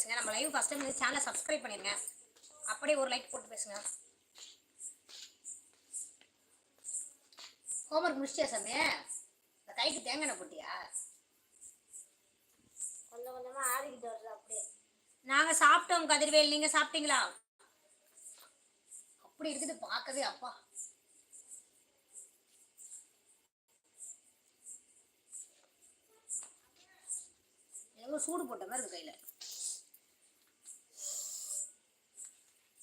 பேசுங்க. நம்ம live first time சேனலை சப்ஸ்கிரைப் பண்ணிருங்க. அப்படியே ஒரு லைக் போட்டு பேசுங்க. ஹோம்ஒர்க் முடிச்சிட்டியா சாமி? இந்த கைக்கு தேங்காய் போட்டியா? கொஞ்சம் கொஞ்சமா ஆடிக்கிட்டு வருது அப்படியே. நாங்க சாப்பிட்டோம் கதிர்வேல். நீங்க சாப்பிட்டீங்களா? அப்படி இருக்குது பார்க்கவே அப்பா. ஏதோ சூடு போட்ட மாதிரி இருக்கு கையில.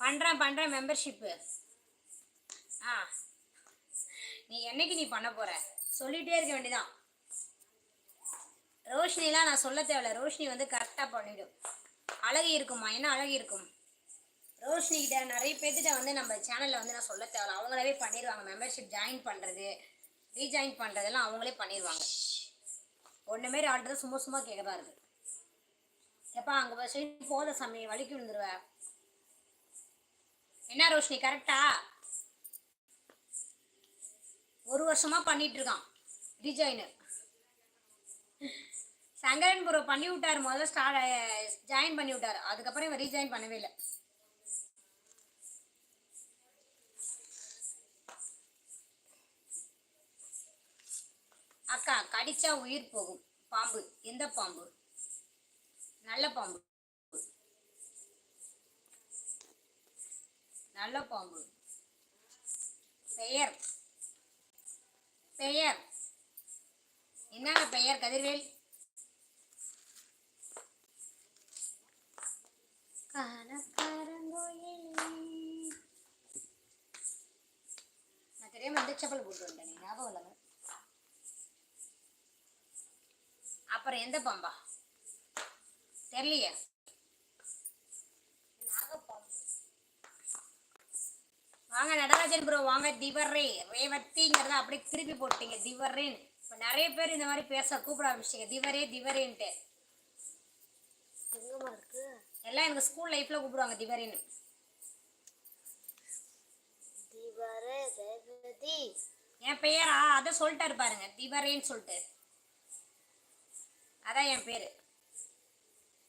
பண்ணுறேன் பண்ணுறேன் மெம்பர்ஷிப்பு ஆ. நீ என்னைக்கு நீ பண்ண போகிற சொல்லிகிட்டே இருக்க வேண்டியதான் ரோஷினிலாம் நான் சொல்ல தேவையில்ல. ரோஷினி வந்து கரெக்டாக பண்ணிவிடும் அழகு இருக்குமா? என்ன அழகு இருக்கும்? ரோஷினி கிட்ட நிறைய பேர்த்திட்ட வந்து நம்ம சேனலில் வந்து நான் சொல்ல தேவையில்ல. அவங்களாவே பண்ணிடுவாங்க. மெம்பர்ஷிப் ஜாயின் பண்ணுறது ரீஜாயின் பண்ணுறதெல்லாம் அவங்களே பண்ணிடுவாங்க. ஒன்று மாரி ஆடுறது சும்மா சும்மா கேட்கதா இருக்குது எப்பா அங்கே போய் போத சமயம் வலிக்கு விழுந்துருவேன் என்ன ரோஷினி கரெக்டா ஒரு வருஷமா பண்ணிட்டு இருக்கான் டிஜைனர் சங்கரன் ப்ரோ பண்ணி விட்டாரு முதல்ல ஸ்டார்ட் ஜாயின் பண்ணி விட்டாரு. அதுக்கப்புறம் இவன் ரீஜாயின் பண்ணவே இல்லை. அக்கா கடிச்சா உயிர் போகும். பாம்பு. எந்த பாம்பு? நல்ல பாம்பு. நல்ல பாம்பு. பெயர். பெயர். என்னங்க பெயர் கதிர்வேல்? நான் தெரியாம இந்த செப்பல் போட்டு வந்தேன் ஞாபகம் இல்லைங்க. அப்புறம் எந்த பாம்பா? தெரியலையே. வாங்க நடராஜன் ப்ரோ வாங்க திவரே ரேவதிங்கிறத அப்படியே திருப்பி போட்டீங்க திவரேன்னு இப்போ நிறைய பேர் இந்த மாதிரி பேச கூப்பிட ஆரம்பிச்சிங்க திவரே திவரேன்ட்டு எல்லாம் எனக்கு ஸ்கூல் லைஃப்ல கூப்பிடுவாங்க திவரேன்னு என் பெயரா? அதை சொல்லிட்டாரு பாருங்க திவரேன்னு சொல்லிட்டு. அதான் என் பேரு.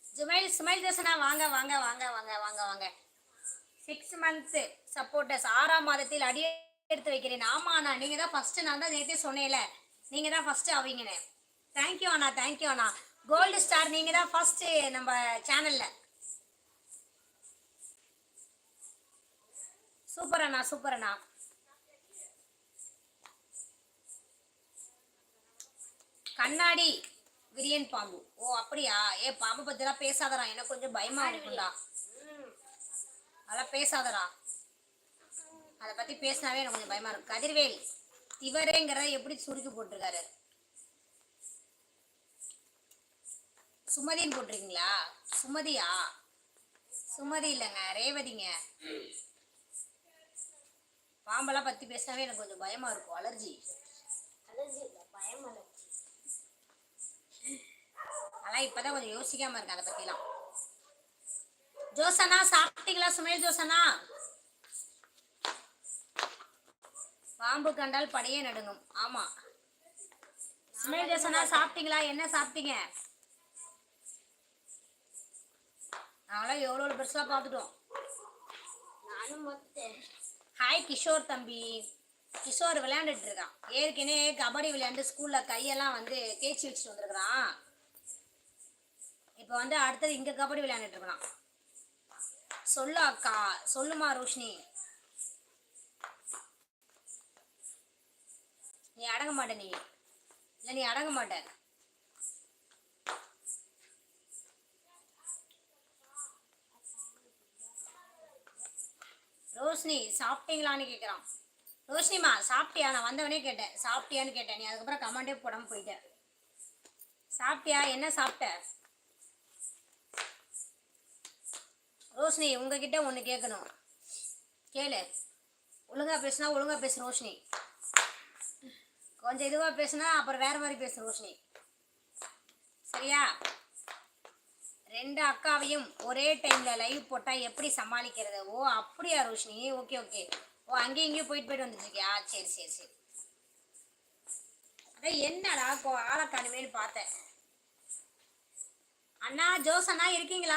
ஜுமைல் சுமைல் தோசனா வாங்க வாங்க வாங்க வாங்க வாங்க வாங்க. சிக்ஸ் மந்த்ஸ் சப்போர்ட்டர்ஸ் ஆறாம் மாதத்தில் அடி எடுத்து வைக்கிறேன். ஆமா அண்ணா நீங்க தான் ஃபர்ஸ்ட் நான் தான் நேற்றே சொன்னேன்ல நீங்க தான் ஃபர்ஸ்ட் தேங்க் தேங்க்யூ அண்ணா தேங்க்யூ அண்ணா. கோல்டு ஸ்டார் நீங்க தான் ஃபர்ஸ்ட் நம்ம சேனல்ல சூப்பர் அண்ணா சூப்பர் அண்ணா. கண்ணாடி விரியன் பாம்பு. ஓ அப்படியா? ஏ பாம்பு பத்திலாம் பேசாதடா. எனக்கு கொஞ்சம் பயமா இருக்கும்டா. அதெல்லாம் பேசாதடா. அதை பத்தி பேசினாவே எனக்கு கொஞ்சம் பயமா இருக்கும் கதிர்வேல் திவரேங்கிறத எப்படி சுருக்கி போட்டிருக்காரு? சுமதின்னு போட்டிருக்கீங்களா? சுமதியா? சுமதி இல்லைங்க ரேவதிங்க. பாம்பெல்லாம் பத்தி பேசினாவே எனக்கு கொஞ்சம் பயமா இருக்கும். அலர்ஜி. அலர்ஜி இல்லை பயம் அலர்ஜி. அதெல்லாம் இப்பதான் கொஞ்சம் யோசிக்காம இருக்கேன் அதை பத்திலாம். ஜோசனா சாப்பிட்டீங்களா? சுமேல் ஜோசனா? பாம்பு கண்டால் படையே நடுங்கும். ஆமா. சுமேல் ஜோசனா சாப்பிட்டீங்களா? என்ன சாப்பிட்டீங்க? நாங்களாம் எவ்வளோ பெருசா பார்த்துட்டோம். ஹாய் கிஷோர் தம்பி. கிஷோர் விளையாண்டுட்டு இருக்கான் ஏற்கனவே கபடி விளையாண்டு ஸ்கூல்ல கையெல்லாம் வந்து தேய்ச்சி வச்சுட்டு வந்திருக்கிறான். இப்போ வந்து அடுத்தது இங்க கபடி விளையாண்டுட்டு இருக்கான் சொல்லு அக்கா சொல்லுமா ரோஷினி. நீ அடங்க மாட்ட நீ. இல்லை நீ அடங்க மாட்ட. ரோஷினி சாப்பிட்டீங்களான்னு கேட்குறான் ரோஷினிமா சாப்பிட்டியா? நான் வந்தவனே கேட்டேன். சாப்பிட்டியான்னு கேட்டேன். நீ அதுக்கப்புறம் கமெண்டே போடாமல் போயிட்டேன் சாப்பிட்டியா? என்ன சாப்பிட்ட? ரோஷினி உங்ககிட்ட ஒன்று கேட்கணும் கேளு. ஒழுங்கா பேசுனா ஒழுங்கா பேசு ரோஷினி. கொஞ்சம் இதுவாக பேசுனா அப்புறம் வேற மாதிரி பேசு ரோஷினி. சரியா? ரெண்டு அக்காவையும் ஒரே டைம்ல லைவ் போட்டா எப்படி சமாளிக்கிறது? ஓ அப்படியா ரோஷினி? Okay okay. ஓ அங்கேயும் இங்கேயும் போயிட்டு போயிட்டு வந்துருக்கியா சரி சரி சரி. அதான் என்னடா கோ ஆளை பார்த்தேன். அண்ணா ஜோஸ் அண்ணா இருக்கீங்களா?